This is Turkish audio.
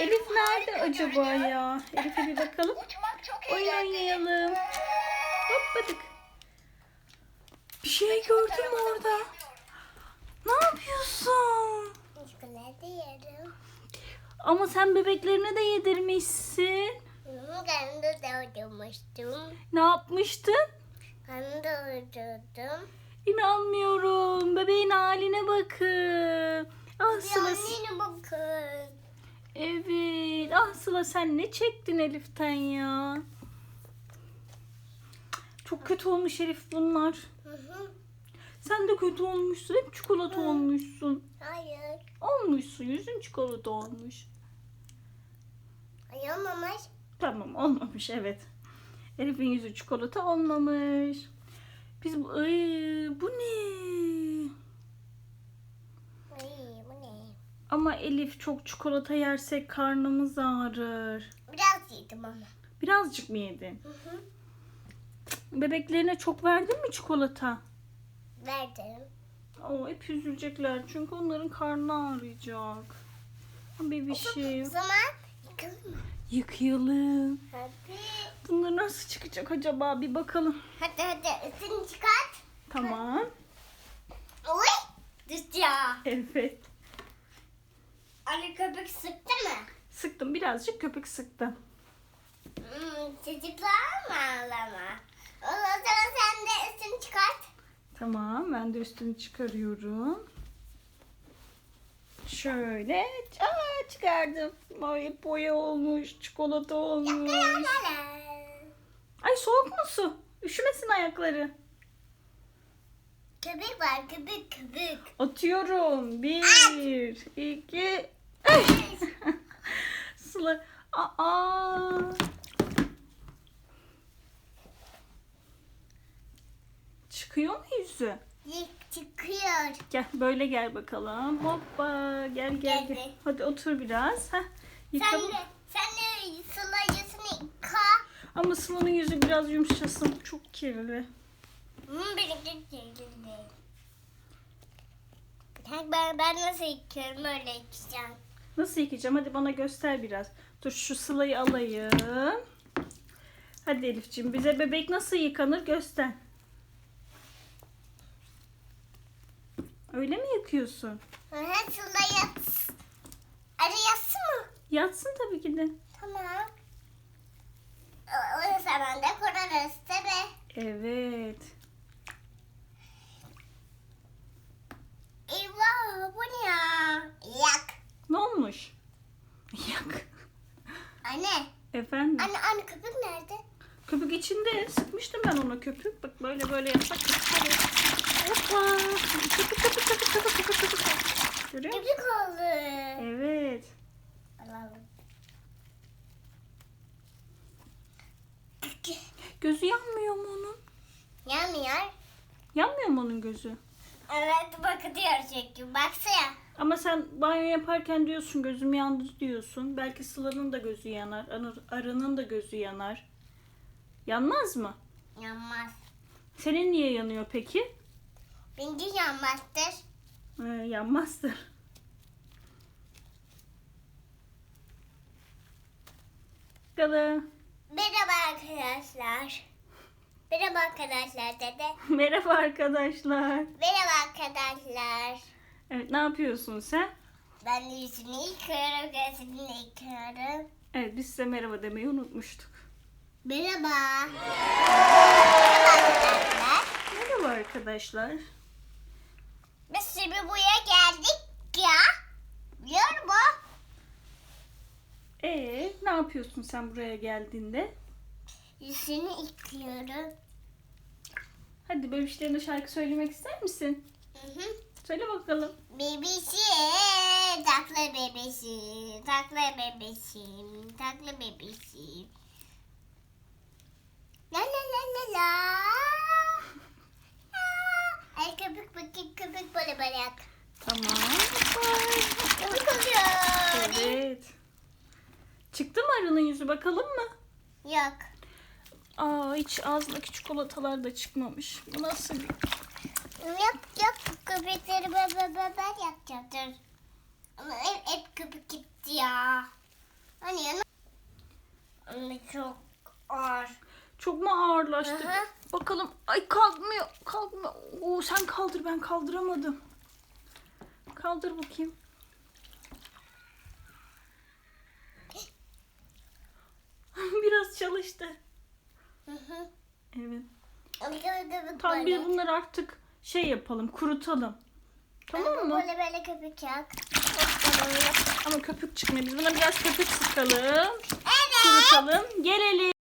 Elif nerede acaba ya? Elif'e bir bakalım. Oyun oynayalım. Hoppadık. Bir şey gördüm orada. Ne yapıyorsun? Çikolata yerim. Ama sen bebeklerine de yedirmişsin. Ben de doldurmuştum. Ne yapmıştın? Ben de uydurdum. İnanmıyorum. Bebeğin haline bakın. Ah Bir Sıla. annene bakın. Evet. Ah Sıla sen ne çektin Elif'ten ya? Çok kötü olmuş Elif bunlar. Hı hı. Sen de kötü olmuşsun. Hep çikolata olmuşsun. Hayır. Olmuşsun. Yüzün çikolata olmuş. Hayır mamaş. Tamam olmamış evet. Elif'in yüzü çikolata olmamış. Biz bu, Ay, bu ne? Ay bu ne? Ama Elif çok çikolata yersek karnımız ağrır. Biraz yedim ama. Birazcık mı yedin? Hı hı. Bebeklerine çok verdin mi çikolata? Verdim. Oo, hep üzülecekler çünkü onların karnı ağrıyacak. Bir şey O zaman yıkalım mı? Yıkayalım. Hadi. Bunlar nasıl çıkacak acaba bir bakalım. Hadi hadi üstünü çıkart. Tamam. Oy. Düştü ya. Evet. Anne köpük sıktı mı? Sıktım birazcık köpük sıktım. Hmm, çocuklar mı ağlama? O zaman sen de üstünü çıkart. Tamam ben de üstünü çıkarıyorum. Şöyle aa, çıkardım. Ay boya olmuş, çikolata olmuş. Ay soğuk mu su? Üşümesin ayakları. Köpük var köpük köpük. Atıyorum. Bir, iki. Sıla. Aa. Çıkıyor mu yüzü? Çıkıyor. Gel böyle gel bakalım. Hoppa gel gel gel. Geldi. Hadi otur biraz. Heh. Sen Yıkalım. de, sen de sılayısını yıka. Ama Sıla'nın yüzü biraz yumuşasın. Çok kirli. Benimki kirli. Bak ben, ben nasıl yıkıyorum öyle yıkayacağım. Nasıl yıkayacağım? Hadi bana göster biraz. Dur şu Sıla'yı alayım. Hadi Elifciğim bize bebek nasıl yıkanır göster. Öyle mi yıkıyorsun? Hı hı sılayı. Arayası mı? Yatsın tabii ki de. Tamam. O, o zaman da kurarız tabi. Evet. Eyvah bu ne ya? Yak. Ne olmuş? Yak. Anne. Efendim? Anne anne köpük nerede? Köpük içinde. Sıkmıştım ben ona köpük. Bak böyle böyle yapsak. Hadi. Hoppa. Köpük köpük köpük köpük köpük köpük. Görüyor musun? Köpük oldu. Evet. Alalım. Gözü yanmıyor mu onun? Yanmıyor. Yanmıyor mu onun gözü? Evet bakıyor çünkü. Baksana. Ama sen banyo yaparken diyorsun gözüm yandı diyorsun. Belki Sıla'nın da gözü yanar. Arının da gözü yanar. Yanmaz mı? Yanmaz. Senin niye yanıyor peki? Benimki yanmazdır. Ee, yanmazdır. Bakalım. Merhaba arkadaşlar. Merhaba arkadaşlar dede. Merhaba arkadaşlar. Merhaba arkadaşlar. Evet ne yapıyorsun sen? Ben de yüzünü yıkıyorum, gözünü yıkıyorum. Evet biz size merhaba demeyi unutmuştuk. Merhaba. Merhaba arkadaşlar. Biz şimdi buraya geldik ya. Biliyor musun? Ee ne yapıyorsun sen buraya geldiğinde? Yüzünü yıkıyorum. Hadi bebişlerine şarkı söylemek ister misin? Hı hı. Söyle bakalım. Bebişim, takla bebişim, takla bebişim, takla bebişim. La la la la la. Ay köpük bakayım köpük böyle böyle yap. Tamam. Köpük oluyor. Evet. Çıktı mı arının yüzü bakalım mı? Yok. Aa hiç ağzındaki çikolatalar da çıkmamış. Bu nasıl bir... Yok yok köpekleri ben ben ben. Dur. Ama hep, hep köpük gitti ya. Hani yana. Anne çok ağır. Çok mu ağırlaştı? Hı. Bakalım. Ay kalkmıyor. Kalkmıyor. Oo, sen kaldır ben kaldıramadım. Kaldır bakayım. Biraz çalıştı. Hı hı. Evet. Ama Tam böyle. biz bunları artık şey yapalım, kurutalım. Tamam mı? Böyle böyle köpük yok. Ama köpük çıkmıyor. Biz buna biraz köpük sıkalım. Evet. Kurutalım. Gelelim.